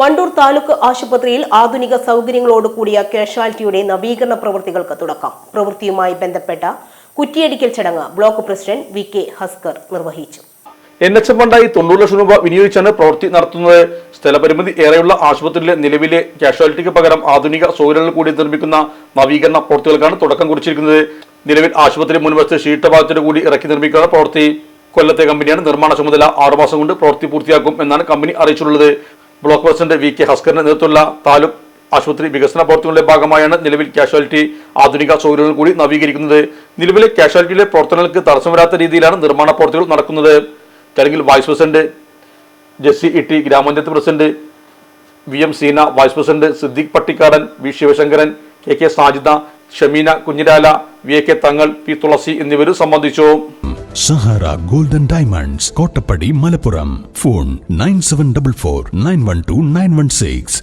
വണ്ടൂർ താലൂക്ക് ആശുപത്രിയിൽ ആധുനിക സൗകര്യങ്ങളോട് കൂടിയ കാഷ്വാലിറ്റിയുടെ നവീകരണ പ്രവൃത്തികൾക്ക് തുടക്കം. പ്രവൃത്തിയുമായി ബന്ധപ്പെട്ട കുറ്റിയടിക്കൽ ചടങ്ങ് block president V K Haskar നിർവഹിച്ചു. എൻ എച്ച് ഫണ്ടായി തൊണ്ണൂറ് ലക്ഷം രൂപ വിനിയോഗിച്ചാണ് പ്രവൃത്തി നടത്തുന്നത്. സ്ഥലപരിമിതി ഏറെയുള്ള ആശുപത്രിയിലെ നിലവിലെ കാഷ്വാലിറ്റിക്ക് പകരം ആധുനിക സൗകര്യങ്ങൾ കൂടി നിർമ്മിക്കുന്ന നവീകരണ പ്രവൃത്തികൾക്കാണ് തുടക്കം കുറിച്ചിരിക്കുന്നത്. നിലവിൽ ആശുപത്രി മുൻവശത്ത് ഷീറ്റ് ഭാഗത്തിന് കൂടി ഇറക്കി നിർമ്മിക്കുന്ന പ്രവൃത്തി. കൊല്ലത്തെ കമ്പനിയാണ് നിർമ്മാണ ചുമതല ആറുമാസം കൊണ്ട് പ്രവൃത്തി പൂർത്തിയാക്കും എന്നാണ് കമ്പനി അറിയിച്ചിട്ടുള്ളത്. ബ്ലോക്ക് പ്രസിഡന്റ് വി കെ ഹസ്കറിന്റെ നേതൃത്വമുള്ള താലൂക്ക് ആശുപത്രി വികസന പ്രവർത്തനങ്ങളുടെ ഭാഗമായാണ് നിലവിൽ കാഷ്വാലിറ്റി ആധുനിക സൗകര്യങ്ങൾ കൂടി നവീകരിക്കുന്നത്. നിലവിലെ കാഷ്വാലിറ്റിയിലെ പ്രവർത്തനങ്ങൾക്ക് തടസ്സം വരാത്ത രീതിയിലാണ് നിർമ്മാണ പ്രവർത്തികൾ നടക്കുന്നത്. ചടങ്ങിൽ വൈസ് പ്രസിഡന്റ് ജെസ്സി ഇട്ടി ഗ്രാമപഞ്ചായത്ത് president V M Seena vice president Siddique Pattikkadan V Sivasankaran K K Sajida Shameena Kunhirala V K Thangal P Thulasi എന്നിവരും സംബന്ധിച്ചു. Sahara Golden Diamonds Kottappadi Malappuram. Phone nine seven double four nine one two nine one six.